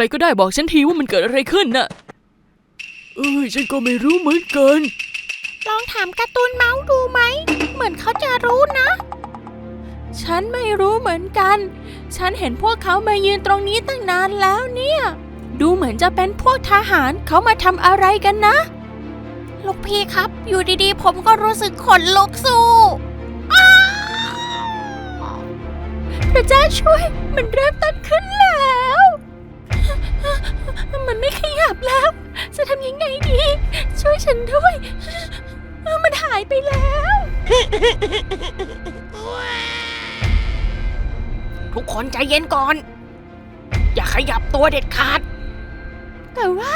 รก็ได้บอกฉันทีว่ามันเกิดอะไรขึ้นน่ะ เอ้ยฉันก็ไม่รู้เหมือนกัน ลองถามการ์ตูนเมาส์ดูไหม เหมือนเขาจะรู้นะ ฉันไม่รู้เหมือนกัน ฉันเห็นพวกเขามายืนตรงนี้ตั้งนานแล้วเนี่ย ดูเหมือนจะเป็นพวกทหารเขามาทำอะไรกันนะ ลูกพี่ครับ อยู่ดีๆ ผมก็รู้สึกขนลุกสู้อ้าวพระเจ้าช่วยมันเริ่มต้นขึ้นแล้ว มันไม่ขยับแล้ว จะทำยังไงดี ช่วยฉันด้วย มันหายไปแล้ว ทุกคนใจเย็นก่อน อย่าขยับตัวเด็ดขาด แต่ว่า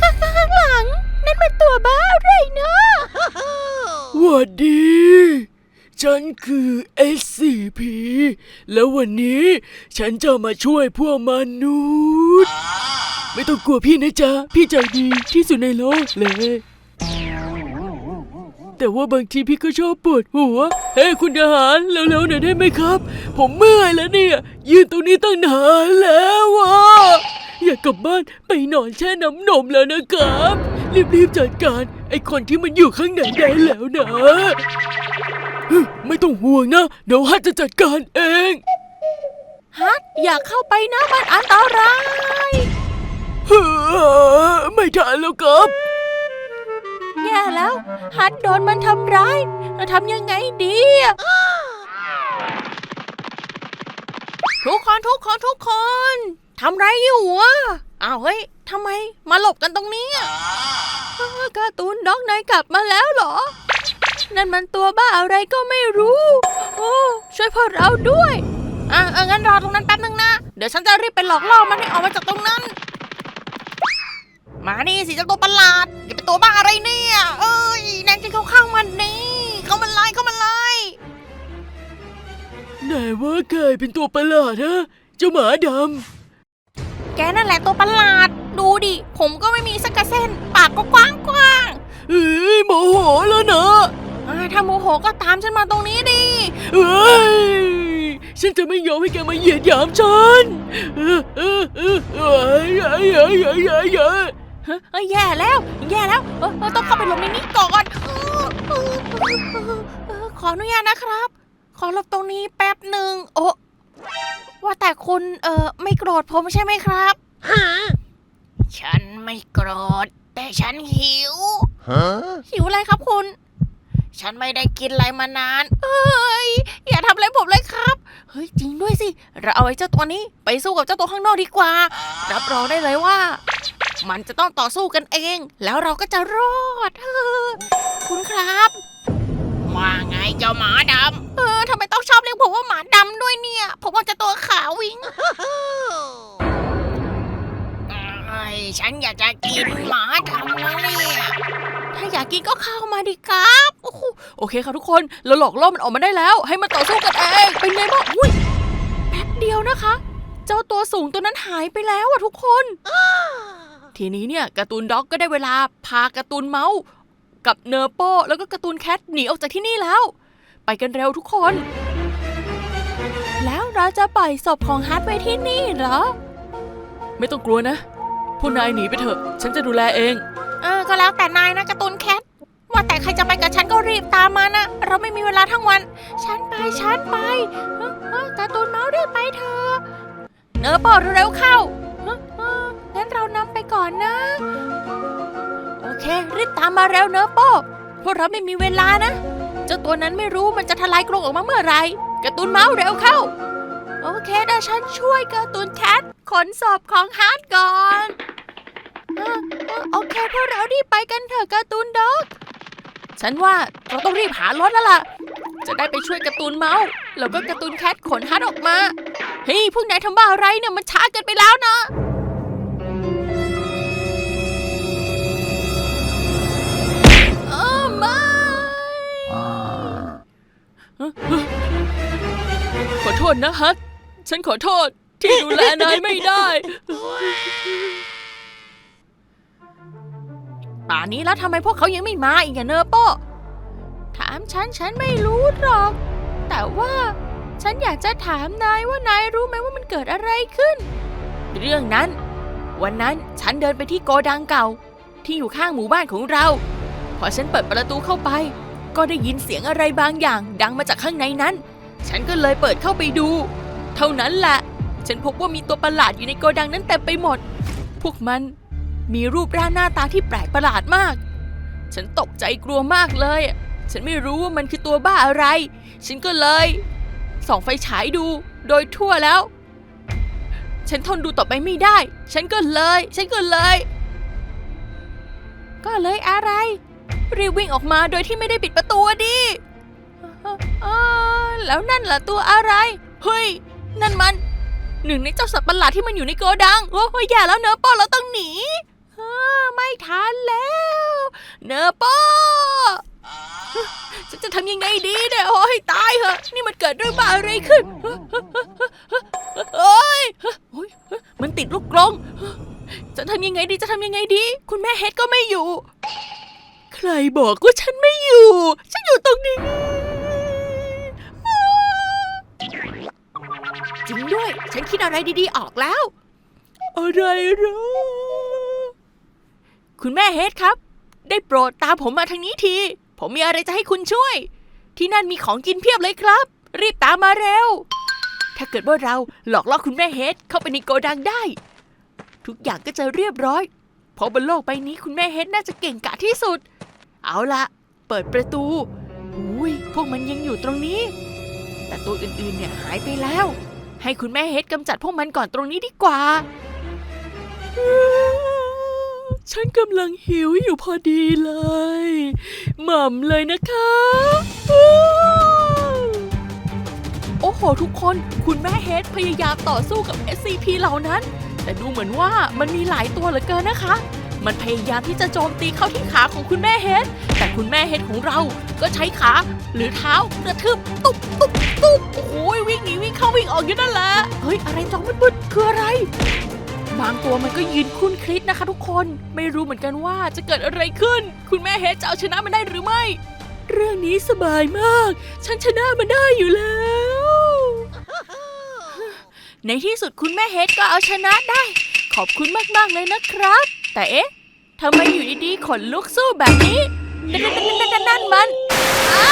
ข้างหลัง นั่นมันตัวบ้าอะไรเนาะ หวัดดี ฉันคือ SCP แล้ววันนี้ฉันจะมาช่วยพวกมนุษย์ ไม่ต้องกลัวพี่นะจ๊ะ พี่ใจดีที่สุดในโลกเลย แต่ว่าบางทีพี่ก็ชอบปวดหัว เฮ้ยคุณทหารเร็วๆหน่อยได้ไหมครับ ผมเมื่อยแล้วเนี่ย ยืนตรงนี้ตั้งนานแล้วอะอยากกลับบ้านไปนอนแช่น้ำนมแล้วนะครับ รีบๆจัดการไอ้คนที่มันอยู่ข้างในได้แล้วนะ ไม่ต้องห่วงนะ เดี๋ยวฮัทจะจัดการเอง ฮัทอย่าเข้าไปนะมันอันตรายเฮ้อไม่ทันแล้วครับ แย่แล้ว ฮัทโดนมันทำร้ายเราทำยังไงดีอะทุกคนทุกคนทุกคนทำไรอยู่วะอ้าวเฮ้ยทำไมมาหลบกันตรงนี้อะอ้าวการ์ตูนด็อกนายกลับมาแล้วเหรอ นั่นมันตัวบ้าอะไรก็ไม่รู้ โอ้ ช่วยพวกเราด้วย อะอะงั้นรอตรงนั้นแป๊บนึงนะ เดี๋ยวฉันจะรีบไปหลอกล่อมันให้ออกมาจากตรงนั้น มานี่สิเจ้าตัวประหลาดอย่าเป็นตัวบ้าอะไรเนี่ย เอ้ยแนนจะเข้าข้างมันนี่ เข้ามันไล่เข้ามันไล่ไหนว่าเคยเป็นตัวประหลาดฮะเจ้าหมาดแกนั่นแหละตัวประหลาด ดูดิ ผมก็ไม่มีสักกระเส้น ปากก็กว้างกว้างำเอ้ยโมโหแล้วนะๆ อ่าถ้าโมโหก็ตามฉันมาตรงนี้ดิเอ้ยฉันจะไม่ยอมให้แกมาเหยียดหยามฉันเออเออเออเอ้ยเอ้ยเอ้ยเอ้ยเอ้ยเอ้ยเฮ้ยเอ้ยแย่แล้ว แย่แล้วเออเออต้องเข้าไปหลบในนี้ก่อนเออเออเออเออเออขออนุญาตนะครับ ขอหลบตรงนี้แป๊บหนึ่งโอ้ว่าแต่คุณเออไม่โกรธผมใช่ไหมครับ ฉันไม่โกรธแต่ฉันหิวหิวอะไรครับคุณ ฉันไม่ได้กินอะไรมานาน เอ้ย อย่าทำอะไรผมเลยครับ เฮ้ย จริงด้วยสิ เราเอาไอ้เจ้าตัวนี้ไปสู้กับเจ้าตัวข้างนอกดีกว่า รับรองได้เลยว่า มันจะต้องต่อสู้กันเอง แล้วเราก็จะรอดเออคุณครับว่าไงเจ้าหมาดเออทำไมต้องชอบเรียกผมว่าหมาดำด้วยเนี่ย ผมว่าจะตัวขาววิงำไอ้ยฉันอยากจะกินหมาดำแล้วเนี่ยถ้ากกินก็เข้ามาดิครับโอ้โหโอเคครับทุกคนเราหลอกล่อมันออกมาได้แล้ว ให้มันต่อสู้กันเองเป็นไงบ้างอุ้ยแป๊บเดียวนะคะ เจ้าตัวสูงตัวนั้นหายไปแล้วอะทุกคน ทีนี้เนี่ยการ์ตูนด็อกก็ได้เวลาพาการ์ตูนเมาส์กับเนอร์โปแล้วก็การ์ตูนแคทหนีออกจากที่นี่แล้ว ไปกันเร็วทุกคน แล้วเราจะปล่อยศพของฮาร์ดไว้ที่นี่เหรอ ไม่ต้องกลัวนะพวกนายหนีไปเถอะ ฉันจะดูแลเอง เออก็แล้วแต่นายนะการ์ตูนแคทว่าแต่ใครจะไปกับฉันก็รีบตามมานะ เราไม่มีเวลาทั้งวัน ฉันไปฉันไปเออเออการ์ตูนเมาส์รีบไปเถอะเนอร์โปเร็วๆเข้าเออเอองั้นเรานำไปก่อนนะ โอเค รีบตามมาเร็วเนอร์โปพวกเราไม่มีเวลานะเจ้าตัวนั้นไม่รู้มันจะทลายกรงออกมาเมื่อไหร่การ์ตูนเมาส์เร็วเข้า โอเคเดี๋ยวฉันช่วยการ์ตูนแคทขนศพของฮาร์ดก่อน โอเคพวกเรารีบไปกันเถอะการ์ตูนด็อก ฉันว่าเราต้องรีบหารถแล้วล่ะ จะได้ไปช่วยการ์ตูนเมาส์แล้วก็การ์ตูนแคทขนฮาร์ดออกมา เฮ้ยพวกนายทำบ้าอะไรเนี่ยมันช้าเกินไปแล้วนะเออไม่ขอโทษนะฮัทฉันขอโทษที่ดูแลนายไม่ได้ ป่านนี้แล้วทำไมพวกเขายังไม่มาอีกอะเนอโปถามฉันฉันไม่รู้หรอก แต่ว่าฉันอยากจะถามนายว่านายรู้ไหมว่ามันเกิดอะไรขึ้น เรื่องนั้น วันนั้นฉันเดินไปที่โกดังเก่า ที่อยู่ข้างหมู่บ้านของเรา พอฉันเปิดประตูเข้าไป ก็ได้ยินเสียงอะไรบางอย่าง ดังมาจากข้างในนั้น ฉันก็เลยเปิดเข้าไปดู เท่านั้นแหละ ฉันพบว่ามีตัวประหลาดอยู่ในโกดังนั้นเต็มไปหมด พวกมัน มีรูปร่างหน้าตาที่แปลกประหลาดมาก ฉันตกใจกลัวมากเลย ฉันไม่รู้ว่ามันคือตัวบ้าอะไร ฉันก็เลย ส่องไฟฉายดูโดยทั่วแล้ว ฉันทนดูต่อไปไม่ได้ ฉันก็เลย ฉันก็เลย ก็เลยอะไร รีบวิ่งออกมาโดยที่ไม่ได้ปิดประตูดิแล้วนั่นล่ะตัวอะไร เฮ้ย นั่นมัน หนึ่งในเจ้าสัตว์ประหลาดที่มันอยู่ในโกดัง โอ้ยอย่าแล้วเนอะป้อเราต้องหนี ไม่ทันแล้ว เนอะป้อฉันจะทำยังไงดีเนี่ยโอ้ยตายเหอะนี่มันเกิดเรื่องบ้าอะไรขึ้นโอ้ยมันติดลูกกรงจะทำยังไงดีจะทำยังไงดี คุณแม่เฮดก็ไม่อยู่ ใครบอกว่าฉันไม่อยู่ ฉันอยู่ตรงนี้จริงด้วย ฉันคิดอะไรดีๆออกแล้ว อะไรหรอ คุณแม่เฮดครับ ได้โปรดตามผมมาทางนี้ที ผมมีอะไรจะให้คุณช่วย ที่นั่นมีของกินเพียบเลยครับ รีบตามมาเร็ว ถ้าเกิดว่าเราหลอกล่อคุณแม่เฮดเข้าไปในโกดังได้ ทุกอย่างก็จะเรียบร้อย เพราะบนโลกใบนี้คุณแม่เฮดน่าจะเก่งกาจที่สุด เอาละเปิดประตูอุ้ยพวกมันยังอยู่ตรงนี้ แต่ตัวอื่นๆเนี่ยหายไปแล้ว ให้คุณแม่เฮดกำจัดพวกมันก่อนตรงนี้ดีกว่า ฉันกำลังหิวอยู่พอดีเลย หม่ำเลยนะคะโอ้โหทุกคนคุณแม่เฮดพยายามต่อสู้กับ SCP เหล่านั้น แต่ดูเหมือนว่ามันมีหลายตัวเหลือเกินนะคะ มันพยายามที่จะโจมตีเข้าที่ขาของคุณแม่เฮดแต่คุณแม่เฮดของเราก็ใช้ขาหรือเท้ากระทืบตุ๊บตุ๊บตุ๊บโอ้โหวิ่งหนีวิ่งเข้าวิ่งออกอยู่นั่นแหละเฮ้ยอะไรจองมืดๆคืออะไร บางตัวมันก็ยืนคุ้นคลิดนะคะทุกคน ไม่รู้เหมือนกันว่าจะเกิดอะไรขึ้น คุณแม่เฮดจะเอาชนะมันได้หรือไม่ เรื่องนี้สบายมาก ฉันชนะมันได้อยู่แล้ว ในที่สุดคุณแม่เฮดก็เอาชนะได้ ขอบคุณมากๆเลยนะครับ แต่เอ๊ะทำไมอยู่ดีๆขนลุกสู้แบบนี้นั่นนั่นนั่นนั่นมันอ้า